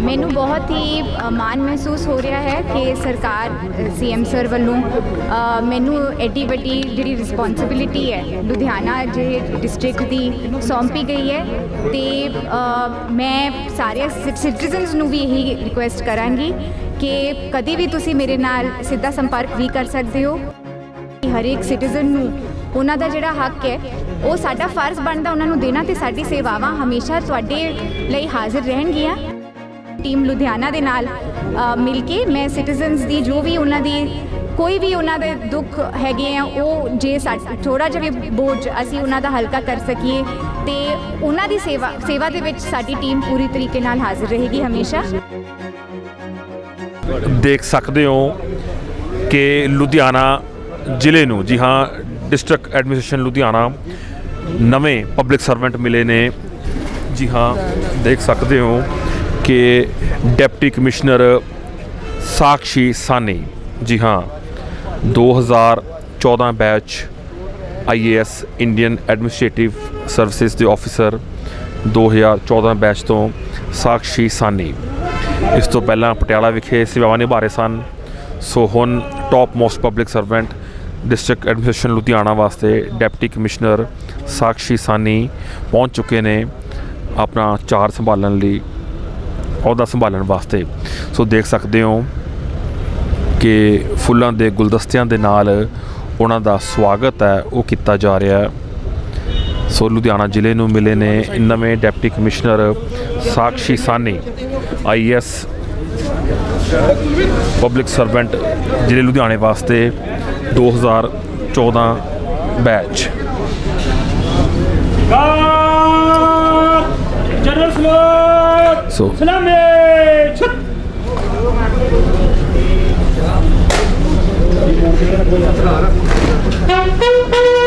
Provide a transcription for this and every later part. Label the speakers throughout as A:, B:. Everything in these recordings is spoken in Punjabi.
A: ਮੈਨੂੰ ਬਹੁਤ ਹੀ ਮਾਣ ਮਹਿਸੂਸ ਹੋ ਰਿਹਾ ਹੈ ਕਿ ਸਰਕਾਰ ਸੀਐਮ ਸਰ ਵੱਲੋਂ ਮੈਨੂੰ ਐਡੀ ਵੱਡੀ ਜਿਹੜੀ ਰਿਸਪੌਂਸਿਬਿਲਿਟੀ ਹੈ, ਲੁਧਿਆਣਾ ਜਿਹੇ ਡਿਸਟ੍ਰਿਕਟ ਦੀ ਸੌਂਪੀ ਗਈ ਹੈ ਤੇ ਮੈਂ ਸਾਰੇ ਸਿਟੀਜ਼ਨਸ ਨੂੰ ਵੀ ਇਹੀ ਰਿਕੁਐਸਟ ਕਰਾਂਗੀ ਕਿ ਕਦੀ ਵੀ ਤੁਸੀਂ ਮੇਰੇ ਨਾਲ ਸਿੱਧਾ ਸੰਪਰਕ ਵੀ ਕਰ ਸਕਦੇ ਹੋ। ਹਰ ਇੱਕ ਸਿਟੀਜ਼ਨ ਨੂੰ ਉਹਨਾਂ ਦਾ ਜਿਹੜਾ ਹੱਕ ਹੈ, ਉਹ ਸਾਡਾ ਫਰਜ਼ ਬਣਦਾ ਉਹਨਾਂ ਨੂੰ ਦੇਣਾ ਤੇ ਸਾਡੀ ਸੇਵਾਵਾਂ ਹਮੇਸ਼ਾ ਤੁਹਾਡੇ ਲਈ ਹਾਜ਼ਰ ਰਹਿਣਗੀਆਂ। ਟੀਮ ਲੁਧਿਆਣਾ ਦੇ ਨਾਲ ਮਿਲ ਕੇ ਮੈਂ ਸਿਟੀਜ਼ਨਸ ਦੀ ਜੋ ਵੀ ਉਹਨਾਂ ਦੀ ਕੋਈ ਵੀ ਉਹਨਾਂ ਦੇ ਦੁੱਖ ਹੈਗੇ ਆ, ਉਹ ਜੇ ਥੋੜਾ ਜਿਹਾ ਵੀ ਬੋਝ ਅਸੀਂ ਉਹਨਾਂ ਦਾ ਹਲਕਾ ਕਰ ਸਕੀਏ ਤੇ ਉਹਨਾਂ ਦੀ ਸੇਵਾ ਸੇਵਾ ਦੇ ਵਿੱਚ ਸਾਡੀ ਟੀਮ ਪੂਰੀ ਤਰੀਕੇ ਨਾਲ ਹਾਜ਼ਰ ਰਹੇਗੀ ਹਮੇਸ਼ਾ।
B: ਦੇਖ ਸਕਦੇ ਹੋ ਕਿ ਲੁਧਿਆਣਾ ਜ਼ਿਲ੍ਹੇ ਨੂੰ, ਜੀ ਹਾਂ ਡਿਸਟ੍ਰਿਕਟ ਐਡਮਿਨਿਸਟ੍ਰੇਸ਼ਨ ਲੁਧਿਆਣਾ ਨਵੇਂ ਪਬਲਿਕ ਸਰਵੈਂਟ ਮਿਲੇ ਨੇ। ਜੀ ਹਾਂ, ਦੇਖ ਸਕਦੇ ਹੋ ਕਿ ਡਿਪਟੀ ਕਮਿਸ਼ਨਰ ਸਾਕਸ਼ੀ ਸਾਨੀ ਜੀ ਹਾਂ 2014 batch IAS Indian administrative services ਦੇ ਆਫੀਸਰ 2014 ਬੈਚ ਤੋਂ ਸਾਕਸ਼ੀ ਸਾਨੀ ਇਸ ਤੋਂ ਪਹਿਲਾਂ ਪਟਿਆਲਾ ਵਿਖੇ ਸੇਵਾਵਾਂ ਨਿਭਾ ਰਹੇ ਸਨ। ਸੋ ਹੁਣ top most public servant district administration Ludhiana ਵਾਸਤੇ ਡਿਪਟੀ ਕਮਿਸ਼ਨਰ ਸਾਕਸ਼ੀ ਸਾਨੀ ਪਹੁੰਚ ਚੁੱਕੇ ਨੇ ਆਪਣਾ ਚਾਰ ਸੰਭਾਲਣ ਲਈ। ਅਹੁਦਾ ਸੰਭਾਲਣ ਵਾਸਤੇ। ਸੋ ਦੇਖ ਸਕਦੇ ਹੋ ਕਿ ਫੁੱਲਾਂ ਦੇ ਗੁਲਦਸਤਿਆਂ ਦੇ ਨਾਲ ਉਹਨਾਂ ਦਾ ਸਵਾਗਤ ਹੈ, ਉਹ ਕੀਤਾ ਜਾ ਰਿਹਾ ਹੈ। ਸੋ ਲੁਧਿਆਣਾ ਜ਼ਿਲ੍ਹੇ ਨੂੰ ਮਿਲੇ ਨੇ ਨਵੇਂ deputy commissioner Sakshi Sani IAS public servant ਜ਼ਿਲ੍ਹੇ ਲੁਧਿਆਣੇ ਵਾਸਤੇ 2014 ਬੈਚ।
C: God! General করছ Thank you.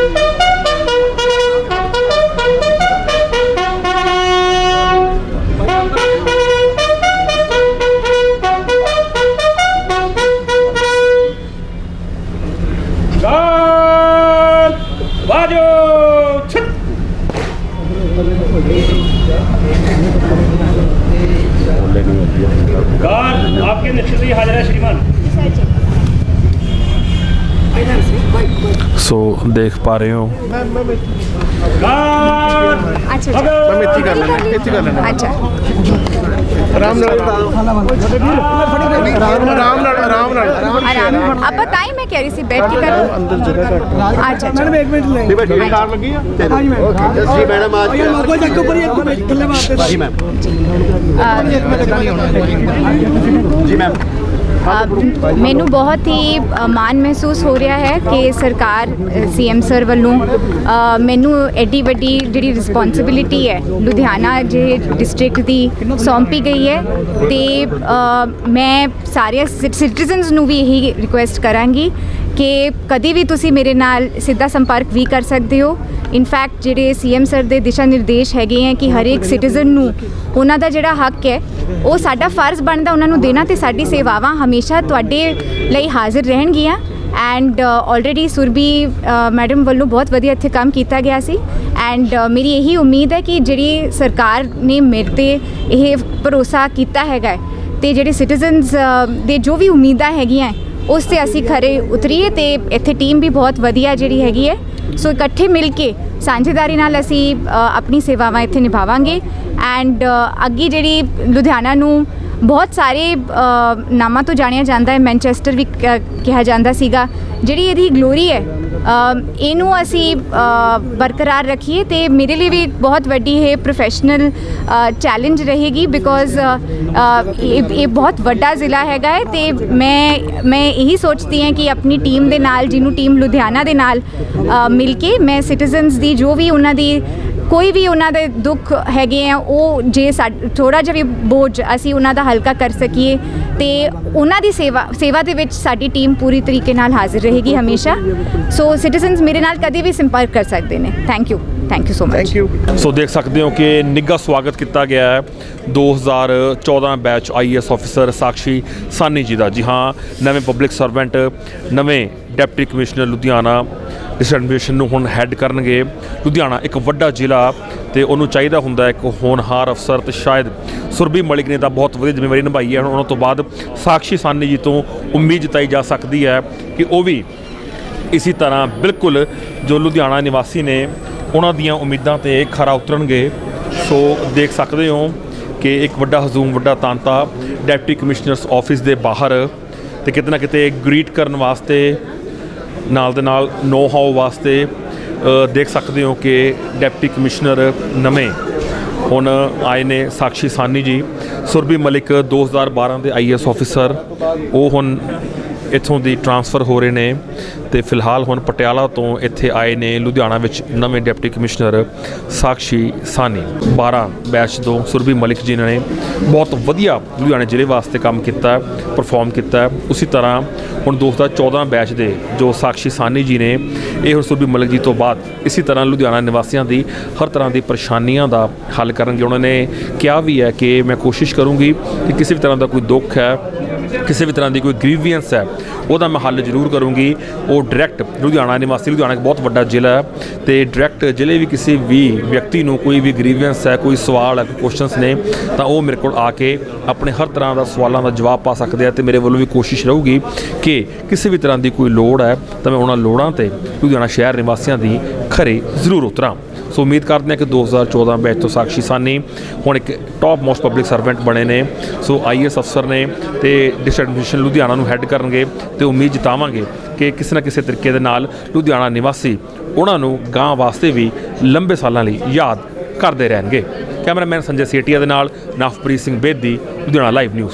B: ਸੋ ਦੇਖ ਪਾ ਰਹੇ ਹੋ!
A: ਅੱਛਾ
C: Bajo!
D: ਇੱਥੇ ਕਰ ਲੈਣਾ ਇੱਥੇ ਕਰ ਲੈਣਾ
A: ਅੱਛਾ।
D: ਆਰਾਮ ਨਾਲ। ਆਰਾਮ ਨਾਲ ਆਰਾਮ ਨਾਲ ਆਰਾਮ ਨਾਲ।
A: ਆਰਾਮ ਆਪਾਂ ਤਾਂ ਹੀ ਮੈਂ ਕਹਿ ਰਹੀ ਸੀ ਬੈਠ ਕੇ ਕਰ।
D: ਅੰਦਰ ਜਗ੍ਹਾ ਘੱਟ।
A: ਅੱਛਾ ਅੱਛਾ।
D: ਨਹੀਂ ਬੈਠੀ ਕਾਰ ਲੱਗੀ ਆ? ਹਾਂਜੀ ਮੈਮ ਜੀ ਮੈਡਮ ਅੱਜ
E: ਕੋਈ ਚੱਕੋ ਪਰ ਇਹ ਥੱਲੇ ਵਾਸਤੇ
D: ਜੀ ਮੈਮ।
A: ਅ,
D: ਜੀ ਮੈਮ।
A: ਅ, ਮੈਨੂੰ ਬਹੁਤ ਹੀ ਮਾਣ ਮਹਿਸੂਸ ਹੋ ਰਿਹਾ ਹੈ ਕਿ ਸਰਕਾਰ ਸੀਐਮ ਸਰ ਵੱਲੋਂ ਮੈਨੂੰ ਐਡੀ ਵੱਡੀ ਜਿਹੜੀ ਰਿਸਪੌਂਸਿਬਿਲਿਟੀ ਹੈ ਲੁਧਿਆਣਾ ਜੇ ਡਿਸਟ੍ਰਿਕਟ ਦੀ ਸੌਂਪੀ ਗਈ ਹੈ ਤੇ ਅ, ਮੈਂ ਸਾਰੇ ਸਿਟੀਜ਼ਨਸ ਨੂੰ ਵੀ ਇਹੀ ਰਿਕੁਐਸਟ ਕਰਾਂਗੀ ਕਿ ਕਦੇ ਵੀ ਤੁਸੀਂ ਮੇਰੇ ਨਾਲ ਸਿੱਧਾ ਸੰਪਰਕ ਵੀ ਕਰ ਸਕਦੇ ਹੋ। ਇਨਫੈਕਟ ਜਿਹੜੇ ਸੀਐਮ ਸਰ ਦੇ ਦਿਸ਼ਾ ਨਿਰਦੇਸ਼ ਹੈਗੇ ਹੈ ਕਿ ਹਰ ਇੱਕ ਸਿਟੀਜ਼ਨ ਨੂੰ ਉਹਨਾਂ ਦਾ ਜਿਹੜਾ ਹੱਕ ਹੈ, ਉਹ ਸਾਡਾ ਫਰਜ਼ ਬਣਦਾ ਉਹਨਾਂ ਨੂੰ ਦੇਣਾ ਤੇ ਸਾਡੀ ਸੇਵਾਵਾਂ ਹਮੇਸ਼ਾ ਤੁਹਾਡੇ ਲਈ ਹਾਜ਼ਰ ਰਹਿਣਗੀਆਂ। ਐਂਡ ਆਲਰੇਡੀ ਸੁਰਬੀ ਮੈਡਮ ਵੱਲੋਂ ਬਹੁਤ ਵਧੀਆ ਇੱਥੇ ਕੰਮ ਕੀਤਾ ਗਿਆ ਸੀ। ਐਂਡ ਮੇਰੀ ਇਹੀ ਉਮੀਦ ਹੈ ਕਿ ਜਿਹੜੀ ਸਰਕਾਰ ਨੇ ਮੇਰੇ ਤੇ ਇਹ ਭਰੋਸਾ ਕੀਤਾ ਹੈਗਾ ਹੈ ਤੇ ਜਿਹੜੇ ਸਿਟੀਜ਼ਨਸ ਦੇ ਜੋ ਵੀ ਉਮੀਦਾਂ ਹੈਗੀਆਂ ਉਸ ਤੇ ਅਸੀਂ ਖਰੇ ਉਤਰੀਏ ਤੇ ਇੱਥੇ ਟੀਮ ਵੀ ਬਹੁਤ ਵਧੀਆ ਜਿਹੜੀ ਹੈਗੀ ਹੈ। ਸੋ ਇਕੱਠੇ ਮਿਲ ਕੇ ਸਾਂਝੇਦਾਰੀ ਨਾਲ ਅਸੀਂ ਆਪਣੀ ਸੇਵਾਵਾਂ ਇੱਥੇ ਨਿਭਾਵਾਂਗੇ। ਐਂਡ uh, ਅੱਗੇ ਜਿਹੜੀ ਲੁਧਿਆਣਾ ਨੂੰ ਬਹੁਤ ਸਾਰੇ ਨਾਮਾਂ ਤੋਂ ਜਾਣਿਆ ਜਾਂਦਾ ਹੈ ਮੈਨਚੈਸਟਰ ਵੀ ਕ- ਕਿਹਾ ਜਾਂਦਾ ਸੀਗਾ, ਜਿਹੜੀ ਇਹਦੀ ਗਲੋਰੀ ਹੈ ਇਹਨੂੰ ਅਸੀਂ ਬਰਕਰਾਰ ਰੱਖੀਏ ਤੇ ਮੇਰੇ ਲਈ ਵੀ ਬਹੁਤ ਵੱਡੀ ਇਹ ਪ੍ਰੋਫੈਸ਼ਨਲ ਚੈਲੰਜ ਰਹੇਗੀ ਬਿਕੋਜ਼ ਇਹ ਇਹ ਬਹੁਤ ਵੱਡਾ ਜ਼ਿਲ੍ਹਾ ਹੈਗਾ ਹੈ ਤੇ ਮੈਂ ਮੈਂ ਇਹੀ ਸੋਚਦੀ ਹਾਂ ਕਿ ਆਪਣੀ ਟੀਮ ਦੇ ਨਾਲ, ਜਿਹਨੂੰ ਟੀਮ ਲੁਧਿਆਣਾ ਦੇ ਨਾਲ ਮਿਲ ਕੇ ਮੈਂ ਸਿਟੀਜ਼ਨਸ ਦੀ ਜੋ ਵੀ ਉਹਨਾਂ ਦੀ ਕੋਈ ਵੀ ਉਹਨਾਂ ਦੇ ਦੁੱਖ ਹੈਗੇ ਆ ਉਹ ਜੇ ਥੋੜਾ ਜਿਹਾ ਵੀ ਬੋਝ ਅਸੀਂ ਉਹਨਾਂ ਦਾ ਹਲਕਾ ਕਰ ਸਕੀਏ ਤੇ ਉਹਨਾਂ ਦੀ ਸੇਵਾ ਸੇਵਾ ਦੇ ਵਿੱਚ ਸਾਡੀ ਟੀਮ ਪੂਰੀ ਤਰੀਕੇ ਨਾਲ ਹਾਜ਼ਰ ਰਹੇਗੀ ਹਮੇਸ਼ਾ। ਸੋ ਸਿਟੀਜ਼ਨਸ ਮੇਰੇ ਨਾਲ ਕਦੇ ਵੀ ਸੰਪਰਕ ਕਰ ਸਕਦੇ ਨੇ। Thank you thank you so much
D: thank you
B: so ਦੇਖ ਸਕਦੇ ਹੋ ਕਿ ਨਿੱਘਾ ਸਵਾਗਤ ਕੀਤਾ ਗਿਆ ਹੈ। 2014 batch IAS officer Sakshi Sani ji ਦਾ। ਜੀ ਹਾਂ ਨਵੇਂ ਪਬਲਿਕ ਸਰਵੈਂਟ ਨਵੇਂ ਡਿਪਟੀ ਕਮਿਸ਼ਨਰ ਲੁਧਿਆਣਾ। ਡਿਸਟ੍ਰਿਕਟ ਨੂੰ ਹੁਣ ਹੈੱਡ ਕਰਨਗੇ ਲੁਧਿਆਣਾ, ਇੱਕ ਵੱਡਾ ਜ਼ਿਲ੍ਹਾ ਤੇ ਉਹਨੂੰ ਚਾਹੀਦਾ ਹੁੰਦਾ ਇੱਕ ਹੋਣਹਾਰ ਅਫਸਰ ਤੇ ਸ਼ਾਇਦ ਸੁਰਬੀ ਮਲਿਕ ਨੇ ਤਾਂ ਬਹੁਤ ਵਧੀਆ ਜ਼ਿੰਮੇਵਾਰੀ ਨਿਭਾਈ ਹੈ। ਹੁਣ ਉਹਨਾਂ ਤੋਂ ਬਾਅਦ ਸਾਕਸ਼ੀ ਸਾਨੀ ਜੀ ਤੋਂ ਉਮੀਦ ਜਤਾਈ ਜਾ ਸਕਦੀ ਹੈ ਕਿ ਉਹ ਵੀ ਇਸੇ ਤਰ੍ਹਾਂ ਬਿਲਕੁਲ ਜੋ ਲੁਧਿਆਣਾ ਨਿਵਾਸੀ ਨੇ ਉਹਨਾਂ ਦੀਆਂ ਉਮੀਦਾਂ ਤੇ ਖਰਾ ਉਤਰਨਗੇ। ਸੋ ਦੇਖ ਸਕਦੇ ਹੋ ਕਿ ਇੱਕ ਵੱਡਾ ਹਜ਼ੂਮ, ਵੱਡਾ ਤਾਂਤਾ ਡਿਪਟੀ ਕਮਿਸ਼ਨਰਸ ਆਫਿਸ ਦੇ ਬਾਹਰ ਤੇ ਕਿਤੇ ਨਾ ਕਿਤੇ ਗ੍ਰੀਟ ਕਰਨ ਵਾਸਤੇ ਨਾਲ ਦੇ ਨਾਲ ਨੋ ਹਾਓ ਵਾਸਤੇ ਦੇਖ ਸਕਦੇ ਹੋ ਕਿ ਡਿਪਟੀ ਕਮਿਸ਼ਨਰ ਨਵੇਂ ਹੁਣ ਆਏ ਨੇ ਸਾਕਸ਼ੀ ਸਾਨੀ ਜੀ। ਸੁਰਭੀ ਮਲਿਕ 2012 ਦੇ ਆਈਐਸ ਆਫੀਸਰ, ਉਹ ਹੁਣ ਇੱਥੋਂ ਦੀ ਟਰਾਂਸਫਰ ਹੋ ਰਹੇ ਨੇ ਤੇ ਫਿਲਹਾਲ ਹੁਣ ਪਟਿਆਲਾ ਤੋਂ ਇੱਥੇ ਆਏ ਨੇ ਲੁਧਿਆਣਾ ਵਿੱਚ ਨਵੇਂ deputy commissioner Sakshi Sani 12 batch ਤੋਂ ਸੁਰਭੀ ਮਲਿਕ ਜੀ ਨੇ ਬਹੁਤ ਵਧੀਆ ਲੁਧਿਆਣਾ ਜ਼ਿਲ੍ਹੇ ਵਾਸਤੇ ਕੰਮ ਕੀਤਾ ਪਰਫਾਰਮ ਕੀਤਾ। ਉਸੇ ਤਰ੍ਹਾਂ ਹੁਣ 2014 ਬੈਚ ਦੇ ਜੋ ਸਾਕਸ਼ੀ ਸਾਨੀ ਜੀ ਨੇ, ਇਹ ਹੁਣ ਸੁਰਭੀ ਮਲਿਕ ਜੀ ਤੋਂ ਬਾਅਦ ਇਸੇ ਤਰ੍ਹਾਂ ਲੁਧਿਆਣਾ ਨਿਵਾਸੀਆਂ ਦੀ ਹਰ ਤਰ੍ਹਾਂ ਦੀ ਪਰੇਸ਼ਾਨੀਆਂ ਦਾ ਹੱਲ ਕਰਨਗੇ। ਉਹਨਾਂ ਨੇ ਕਿਹਾ ਵੀ ਹੈ ਕਿ ਮੈਂ ਕੋਸ਼ਿਸ਼ ਕਰੂੰਗੀ ਕਿ ਕਿਸੇ ਵੀ ਤਰ੍ਹਾਂ ਦਾ ਕੋਈ ਦੁੱਖ ਹੈ, ਕਿਸੇ ਵੀ ਤਰ੍ਹਾਂ ਦੀ ਕੋਈ ਗ੍ਰੀਵੀਅੰਸ ਹੈ ਉਹਦਾ ਮੈਂ ਹੱਲ ਜ਼ਰੂਰ ਕਰੂੰਗੀ। ਉਹ ਡਾਇਰੈਕਟ ਲੁਧਿਆਣਾ ਨਿਵਾਸੀ, ਲੁਧਿਆਣਾ ਇੱਕ ਬਹੁਤ ਵੱਡਾ ਜ਼ਿਲ੍ਹਾ ਹੈ ਤੇ ਡਾਇਰੈਕਟ ਜ਼ਿਲ੍ਹੇ ਵੀ ਕਿਸੇ ਵੀ ਵਿਅਕਤੀ ਨੂੰ ਕੋਈ ਵੀ ਗ੍ਰੀਵੀਅੰਸ ਹੈ, ਕੋਈ ਸਵਾਲ ਹੈ, ਕੋਈ ਕੁਐਸਚਨਸ ਨੇ, ਤਾਂ ਉਹ ਮੇਰੇ ਕੋਲ ਆ ਕੇ ਆਪਣੇ ਹਰ ਤਰ੍ਹਾਂ ਦਾ ਸਵਾਲਾਂ ਦਾ ਜਵਾਬ ਪਾ ਸਕਦੇ ਆ ਤੇ ਮੇਰੇ ਵੱਲੋਂ ਵੀ ਕੋਸ਼ਿਸ਼ ਰਹੂਗੀ ਕਿ ਕਿਸੇ ਵੀ ਤਰ੍ਹਾਂ ਦੀ ਕੋਈ ਲੋੜ ਹੈ, ਤਾਂ ਮੈਂ ਉਹਨਾਂ ਲੋੜਾਂ ਤੇ ਲੁਧਿਆਣਾ ਸ਼ਹਿਰ ਨਿਵਾਸੀਆਂ ਦੀ ਖਰੇ ਜ਼ਰੂਰ ਉਤਰਾਂ। ਸੋ ਉਮੀਦ ਕਰਦੇ ਹਾਂ ਕਿ 2014 ਬੈਚ ਤੋਂ ਸਾਕਸ਼ੀ ਸਾਨੀ ਹੁਣ ਇੱਕ ਟਾਪ ਮੋਸਟ ਪਬਲਿਕ ਸਰਵੈਂਟ ਬਣੇ ਨੇ। ਸੋ ਆਈਐਸ ਅਫਸਰ ਨੇ ਤੇ ਡਿਸਟ੍ਰਿਕਟ ਐਡਮਿਨਿਸਟ੍ਰੇਸ਼ਨ ਲੁਧਿਆਣਾ ਨੂੰ ਹੈੱਡ ਕਰਨਗੇ ਤੇ ਉਮੀਦ ਜਤਾਵਾਂਗੇ ਕਿ ਕਿਸੇ ਨਾ ਕਿਸੇ ਤਰੀਕੇ ਦੇ ਨਾਲ ਲੁਧਿਆਣਾ ਨਿਵਾਸੀ ਉਹਨਾਂ ਨੂੰ ਗਾਂ ਵਾਸਤੇ ਵੀ ਲੰਬੇ ਸਾਲਾਂ ਲਈ ਯਾਦ ਕਰਦੇ ਰਹਿਣਗੇ। ਕੈਮਰਾਮੈਨ ਸੰਜੇ ਸੇਟੀਆ ਦੇ ਨਾਲ ਨਵਪ੍ਰੀਤ ਸਿੰਘ ਬੇਦੀ, ਲੁਧਿਆਣਾ ਲਾਈਵ ਨਿਊਜ਼